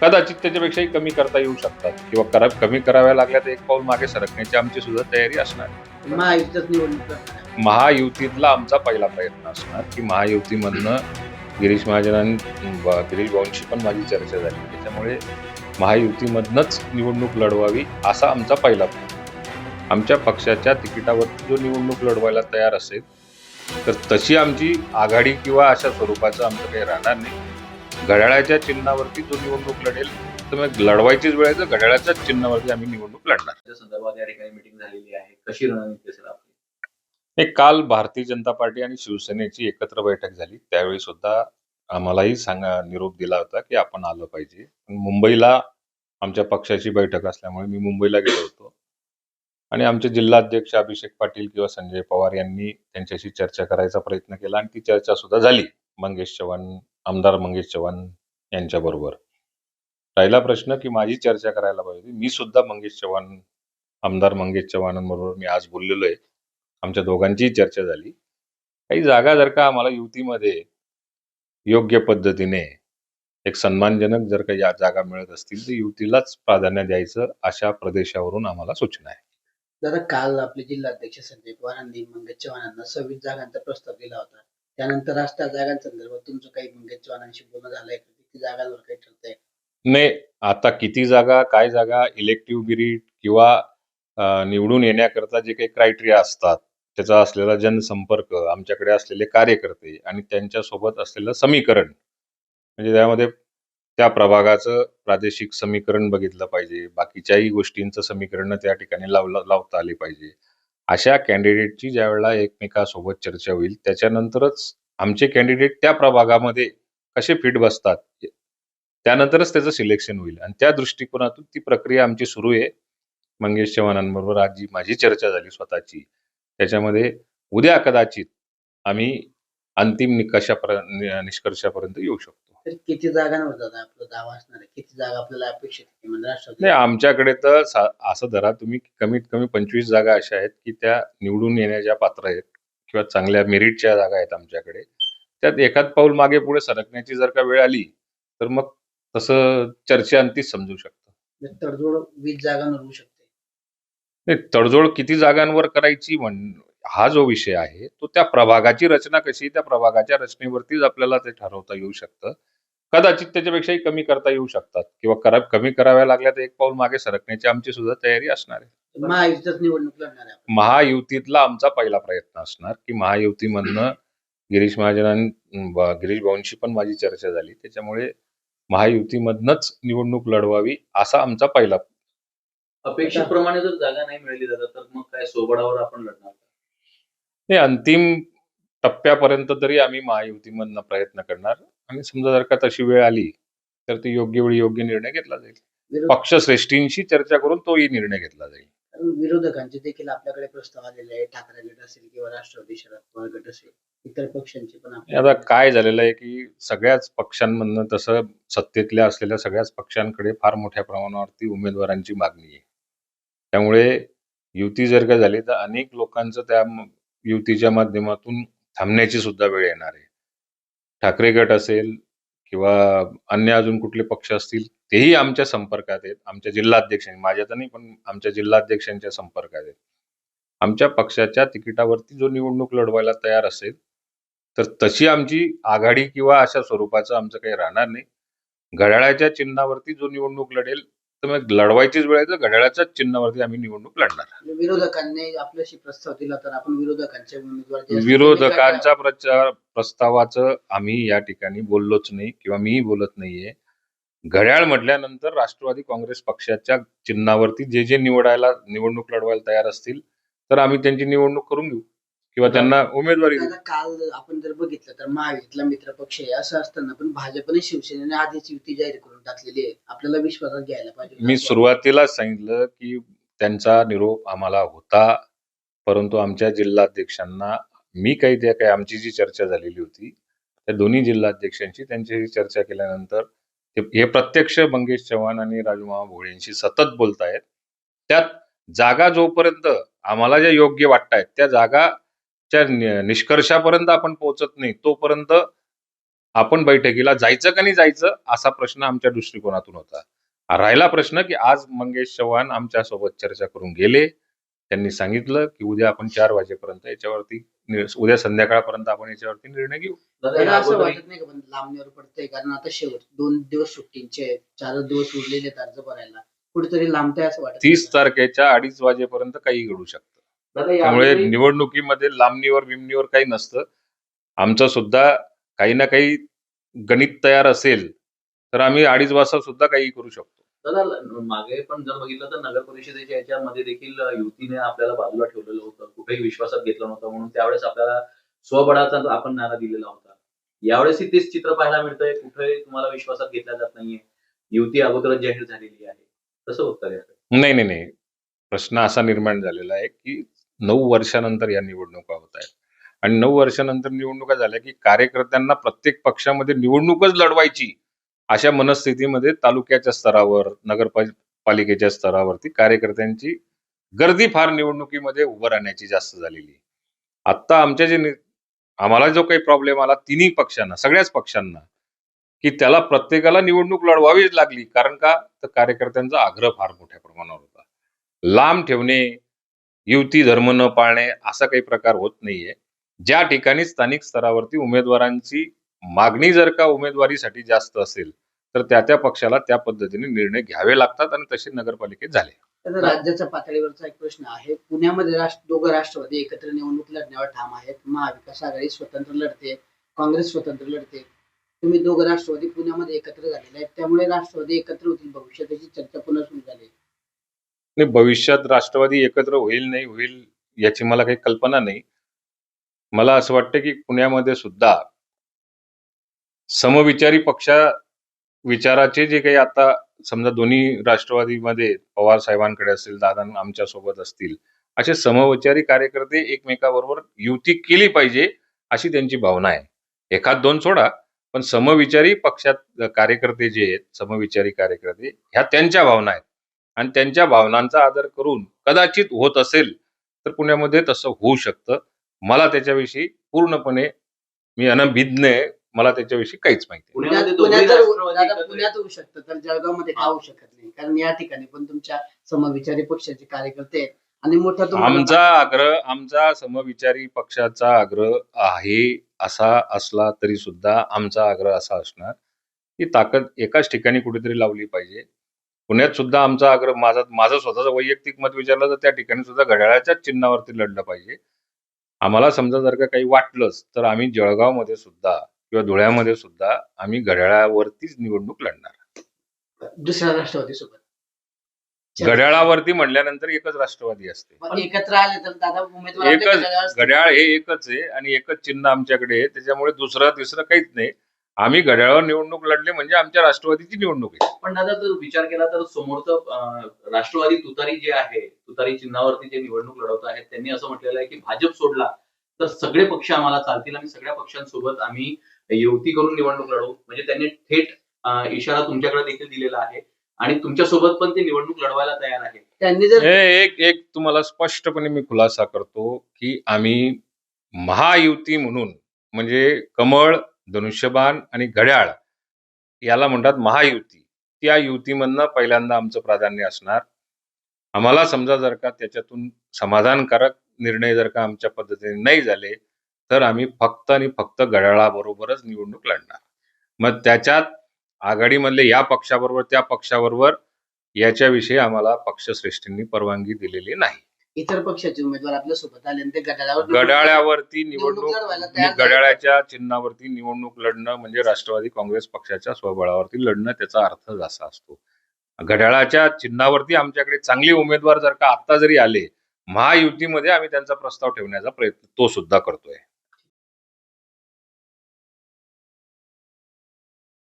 कदाचित त्याच्यापेक्षाही कमी करता येऊ शकतात. किंवा करा कमी कराव्या लागल्या तर एक पाऊल मागे सरकण्याची आमची सुद्धा तयारी असणार. निवडणूक. महायुतीतला आमचा पहिला प्रयत्न असणार की महायुतीमधनं गिरीश महाजन आणि ब- गिरीश भाऊंशी पण माझी चर्चा झाली. त्याच्यामुळे महायुतीमधनंच निवडणूक लढवावी असा आमचा पहिला प्रयत्न. आमच्या पक्षाच्या तिकिटावरती जो निवडणूक लढवायला तयार असेल तर तशी आमची आघाडी किंवा अशा स्वरूपाचं आमचं काही राहणार नाही. घड्याळाच्या चिन्हावरती जो निवडणूक लढेल तर मग लढवायचीच वेळ तर घड्याळाच्याच चिन्हावरती आम्ही निवडणूक लढणार. संदर्भात या ठिकाणी मिटिंग झालेली आहे. कशी रणनीती असेल आपली? हे काल भारतीय जनता पार्टी आणि शिवसेनेची एकत्र बैठक झाली. त्यावेळी सुद्धा आम्हालाही सांगा निरोप दिला होता की आपण आलं पाहिजे. मुंबईला आमच्या पक्षाची बैठक असल्यामुळे मी मुंबईला गेलो होतो. आणि आमचे जिल्हाध्यक्ष अभिषेक पाटील किंवा संजय पवार यांनी त्यांच्याशी चर्चा करायचा प्रयत्न केला आणि ती चर्चा सुद्धा झाली. मंगेश चव्हाण आमदार मंगेश चव्हाण यांच्या बरोबर राहिला प्रश्न की माझी चर्चा करायला पाहिजे. मी सुद्धा मंगेश चव्हाण आमदार मंगेश चव्हाणांबरोबर मी आज बोललेलो आहे. आमच्या दोघांचीही चर्चा झाली. काही जागा जर का आम्हाला युतीमध्ये योग्य पद्धतीने एक सन्मानजनक जर का या जागा मिळत असतील तर युतीलाच प्राधान्य द्यायचं अशा प्रदेशावरून आम्हाला सूचना आहे. दादा काल आपले जिल्हाध्यक्ष संजय पवारांनी मंगेश चव्हाणांना सव्वीस जागांचा प्रस्ताव दिला होता. त्यानंतर असता जागांसंदर्भात तुमचं काही मंगेश चव्हाणांशी बोलणं झालंय का? किती जागांवर काही ठरतंय? नाही आता किती जागा काय जागा इलेक्टिव्ह गिरीट किंवा निवडून येण्याकरता जे काही क्रायटेरिया असतात त्याचा असलेला जनसंपर्क आमच्याकडे असलेले कार्यकर्ते आणि त्यांच्यासोबत असलेलं समीकरण. म्हणजे त्यामध्ये त्या प्रभागाचं प्रादेशिक समीकरण बघितलं पाहिजे बाकीच्याही गोष्टींचं समीकरण त्या ठिकाणी लावलं लावता आली पाहिजे. अशा कॅन्डिडेटची ज्या वेळेला एकमेकासोबत चर्चा होईल त्याच्यानंतरच आमचे कॅन्डिडेट त्या प्रभागामध्ये कसे फिट बसतात त्यानंतरच त्याचं सिलेक्शन होईल. आणि त्या दृष्टिकोनातून ती प्रक्रिया आमची सुरू आहे. मंगेश चव्हाणांबरोबर आज जी माझी चर्चा झाली स्वतःची त्याच्यामध्ये उद्या कदाचित आम्ही अंतिम निकषापर्यंत निष्कर्षापर्यंत येऊ शकतो. तर किती जागांवर दादा आपला दावा असणार आहे. किती जागा आपल्याला अपेक्षित आहे? म्हणजे राष्ट्रवादी. नाही आमच्याकडे तर सा- असं धरा तुम्ही कमीत कमी पंचवीस जागा अशा आहेत की त्या निवडून येण्याच्या पात्र आहेत किंवा चांगल्या मेरिटच्या जागा आहेत आमच्याकडे त्यात एखाद पाऊल मागे पुढे सरकण्याची जर का वेळ आली तर मग तसं चर्चेअंतीच समजू शकतं. म्हणजे तडजोड वीस जागांवर होऊ शकते. नाही तडजोड किती जागांवर करायची म्हण हा जो विषय आहे तो त्या प्रभागाची रचना कशी त्या प्रभागाच्या रचनेवरतीच आपल्याला ते ठरवता येऊ शकतं. कदाचित त्याच्यापेक्षाही कमी करता येऊ शकतात. किंवा करा कमी कराव्या लागल्या तर एक पाऊल मागे सरकण्याची आमची सुद्धा तयारी असणार आहे. महायुतीच निवडणूक लढणार आहे. महायुतीतला आमचा पहिला प्रयत्न असणार की महायुतीमधनं गिरीश महाजन ब- गिरीश भाऊंशी पण माझी चर्चा झाली. त्याच्यामुळे महायुतीमधनच निवडणूक लढवावी असा आमचा पहिला अपेक्षेप्रमाणे जर जागा नाही मिळाली जातात तर मग काय सोबडावर आपण लढणार? हे अंतिम टप्प्यापर्यंत तरी आम्ही महायुतीमधनं प्रयत्न करणार. आणि समजा जर का तशी वेळ आली तर ती योग्य वेळी योग्य निर्णय घेतला जाईल. विरोध पक्षश्रेष्ठींशी चर्चा करून तोही निर्णय घेतला जाईल. कारण विरोधकांचे देखील आपल्याकडे प्रस्ताव आलेले आहे ठाकरे गट असेल किंवा राष्ट्रवादी शरद पवार गट असेल इतर पक्षांचे पण आता आपल्याकडे- काय झालेलं आहे की सगळ्याच पक्षांमधनं तसं सत्तेतल्या असलेल्या सगळ्याच पक्षांकडे फार मोठ्या प्रमाणावरती उमेदवारांची मागणी आहे. त्यामुळे युती जर का झाली तर अनेक लोकांचं त्या म- युतीच्या माध्यमातून थांबण्याची सुद्धा वेळ येणार आहे. ठाकरे गट असेल किंवा अन्य अजून कुठले पक्ष असतील तेही आमच्या संपर्कात आहेत. आमच्या जिल्हाध्यक्षांनी माझ्या तर नाही पण आमच्या जिल्हाध्यक्षांच्या संपर्कात आहेत. आमच्या पक्षाच्या तिकिटावरती जो निवडणूक लढवायला तयार असेल तर तशी आमची आघाडी किंवा अशा स्वरूपाचं आमचं काही राहणार नाही. घड्याळाच्या चिन्हावरती जो निवडणूक लढेल तर मग लढवायचीच वेळ आहे तर घड्याळाच्याच चिन्हावरती आम्ही निवडणूक लढणार. म्हणजे विरोधकांनी आपल्याशी प्रस्ताव दिला तर आपण विरोधकांच्या उमेदवार विरोधकांच्या प्रचार प्रस्तावाचं आम्ही या ठिकाणी बोललोच नाही किंवा मीही बोलत नाहीये. घड्याळ म्हटल्यानंतर राष्ट्रवादी काँग्रेस पक्षाच्या चिन्हावरती जे जे निवडायला निवडणूक लढवायला तयार असतील तर आम्ही त्यांची निवडणूक करून घेऊ. किंवा त्यांना उमेदवारी काल आपण जर बघितलं तर महायुतीतला मित्र पक्ष आहे. असं असताना पण भाजपने शिवसेनेने आधीच युती जाहीर करून टाकलेली आहे. आपल्याला विश्वासात घ्यायला पाहिजे मी सुरुवातीलाच सांगितलं की त्यांचा निरोप आम्हाला होता. परंतु आमच्या जिल्हाध्यक्षांना मी काही त्या काही आमची जी चर्चा झालेली होती त्या दोन्ही जिल्हाध्यक्षांची त्यांच्याशी चर्चा केल्यानंतर हे प्रत्यक्ष मंगेश चव्हाण आणि राजूमामा भोळेंशी सतत बोलतायत. त्यात जागा जोपर्यंत आम्हाला ज्या योग्य वाटतायत त्या जागाच्या नि- निष्कर्षापर्यंत आपण पोहोचत नाही तोपर्यंत आपण बैठकीला जायचं का नाही जायचं असा प्रश्न आमच्या दृष्टिकोनातून होता. राहिला प्रश्न की आज मंगेश चव्हाण आमच्यासोबत चर्चा करून गेले. त्यांनी सांगितलं की उद्या आपण चार वाजेपर्यंत याच्यावरती उद्या संध्याकाळपर्यंत आपण याच्यावरती निर्णय घेऊ. असं वाटत नाही लांबणीवर पडतंय कारण आता शेवट दोन दिवस सुट्टींचे आहेत, चार दिवस उरलेले अर्ज भरायला. कुठेतरी लांबतंय असं वाटत तीस? तारखेच्या अडीच वाजेपर्यंत काही घडू शकतं. त्यामुळे निवडणुकीमध्ये लांबणीवर बिमणीवर काही नसतं. आमचं सुद्धा काही ना काही गणित तयार असेल तर आम्ही अडीच वाजता सुद्धा काही करू शकतो. दादा मागे पण जर बघितलं तर नगर परिषदेच्या याच्यामध्ये देखील युतीने आपल्याला बाजूला ठेवलेलं होतं. कुठेही विश्वासात घेतलं नव्हतं म्हणून त्यावेळेस आपल्याला स्वबळाचा आपण नारा दिलेला होता. यावेळेसही तेच चित्र पाहायला मिळतंय. कुठेही तुम्हाला विश्वासात घेतला जात नाहीये. युती अगोदरच जाहीर झालेली आहे. कसं होतं नाही नाही नाही. प्रश्न असा निर्माण झालेला आहे की नऊ वर्षानंतर या निवडणुका होत आहेत. आणि नऊ वर्षानंतर निवडणुका झाल्या की कार्यकर्त्यांना प्रत्येक पक्षामध्ये निवडणूकच लढवायची अशा मनस्थितीमध्ये तालुक्याच्या स्तरावर नगरपालिकेच्या स्तरावरती कार्यकर्त्यांची गर्दी फार निवडणुकीमध्ये उभं राहण्याची जास्त झालेली आहे. आत्ता आमच्या जे आम्हाला जो काही प्रॉब्लेम आला तिन्ही पक्षांना सगळ्याच पक्षांना की त्याला प्रत्येकाला निवडणूक लढवावीच लागली. कारण का? तर कार्यकर्त्यांचा आग्रह फार मोठ्या प्रमाणावर होता. लांब ठेवणे युती धर्म न पाळणे असा काही प्रकार होत नाहीये. ज्या ठिकाणी स्थानिक स्तरावरती उमेदवारांची मागणी जर का उमेदवारीसाठी जास्त असेल तर त्या त्या पक्षाला त्या पद्धतीने निर्णय घ्यावे लागतात आणि तसे नगरपालिकेत झाले. राज्याच्या पातळीवरचा एक प्रश्न आहे. पुण्यामध्ये राष्ट्र दोघं राष्ट्रवादी एकत्र निवडणूक लढण्यावर ठाम आहेत. महाविकास आघाडी स्वतंत्र लढते काँग्रेस स्वतंत्र लढते. तुम्ही दोघं राष्ट्रवादी पुण्यामध्ये एकत्र झालेले आहेत. त्यामुळे राष्ट्रवादी एकत्र होतील भविष्यात चर्चा पुन्हा सुरू झाली. नाही भविष्यात राष्ट्रवादी एकत्र होईल नाही होईल याची मला काही कल्पना नाही. मला असं वाटतं की पुण्यामध्ये सुद्धा समविचारी पक्षा विचाराचे जे काही आता समजा दोन्ही राष्ट्रवादीमध्ये पवार साहेबांकडे असतील दादा आमच्यासोबत असतील असे समविचारी कार्यकर्ते एकमेकाबरोबर युती केली पाहिजे अशी त्यांची भावना आहे. एखाद दोन सोडा पण समविचारी पक्षात कार्यकर्ते जे आहेत समविचारी कार्यकर्ते ह्या त्यांच्या भावना आहेत. आणि त्यांच्या भावनांचा आदर करून कदाचित होत असेल तर पुण्यामध्ये तसं होऊ शकतं. मला त्याच्याविषयी पूर्णपणे मी अनभिज्ञ आहे. मला त्याच्याविषयी काहीच माहिती पुण्यात होऊ शकतं तर जळगावमध्ये का. होऊ शकत नाही? कारण या ठिकाणी पण तुमच्या समविचारी पक्षाचे कार्यकर्ते आणि मोठा आमचा आग्रह आमचा समविचारी पक्षाचा आग्रह आहे असा असला तरी सुद्धा आमचा आग्रह असा असणार की ताकद एकाच ठिकाणी कुठेतरी लावली पाहिजे. पुण्यात सुद्धा आमचा आग्रह माझा माझं स्वतःचं वैयक्तिक मत विचारलं तर त्या ठिकाणी सुद्धा घड्याळाच्याच चिन्हावरती लढलं पाहिजे. आम्हाला समजा जर का काही वाटलंच तर आम्ही जळगावमध्ये सुद्धा किंवा धुळ्यामध्ये सुद्धा आम्ही घड्याळावरतीच निवडणूक लढणार. दुसऱ्या राष्ट्रवादी सोबत घड्याळावरती म्हणल्यानंतर एकच राष्ट्रवादी असते. एकत्र आले तर दादा एकच. घड्याळ हे एकच आहे आणि एकच चिन्ह आमच्याकडे आहे. त्याच्यामुळे दुसरं तिसरं काहीच नाही. आम्ही घड्याळावर निवडणूक लढली म्हणजे आमच्या राष्ट्रवादीची निवडणूक आहे. पण दादा जर विचार केला तर समोरचं राष्ट्रवादी तुतारी जे आहे तुतारी चिन्हावरती जे निवडणूक लढवत आहेत त्यांनी असं म्हटलेलं आहे की भाजप सोडला तर सगळे पक्ष आम्हाला चालतील आणि सगळ्या पक्षांसोबत आम्ही युती करून निवडणूक लढवू. म्हणजे त्यांनी थेट इशारा तुमच्याकडे देखील दिलेला आहे आणि तुमच्यासोबत पण ते निवडणूक लढवायला तयार आहे. त्यांनी जर हे एक एक तुम्हाला स्पष्टपणे मी खुलासा करतो की आम्ही महायुती म्हणून म्हणजे कमळ धनुष्यबाण आणि घड्याळ याला म्हणतात महायुती. त्या युतीमधनं पहिल्यांदा आमचं प्राधान्य असणार. आम्हाला समजा जर का त्याच्यातून समाधानकारक निर्णय जर का आमच्या पद्धतीने नाही झाले तर आम्ही फक्त आणि फक्त घड्याळाबरोबरच निवडणूक लढणार. मग त्याच्यात आघाडीमधले या पक्षाबरोबर त्या पक्षाबरोबर याच्याविषयी आम्हाला पक्षश्रेष्ठींनी परवानगी दिलेली नाही. इतर पक्षाचे उमेदवार आपल्यासोबत आले आणि ते घड्याळावर घड्याळ्यावरती निवडणूक निवडणूक लढवायला तयार झाले. घड्याळ्याच्या चिन्हावरती निवडणूक लढणं म्हणजे राष्ट्रवादी काँग्रेस पक्षाच्या स्वबळावरती लढणं त्याचा अर्थ असा असतो घड्याळाच्या चिन्हावरती आमच्याकडे चांगले उमेदवार जर का आता जरी आले महायुतीमध्ये आम्ही त्यांचा प्रस्ताव ठेवण्याचा प्रयत्न तो सुद्धा करतोय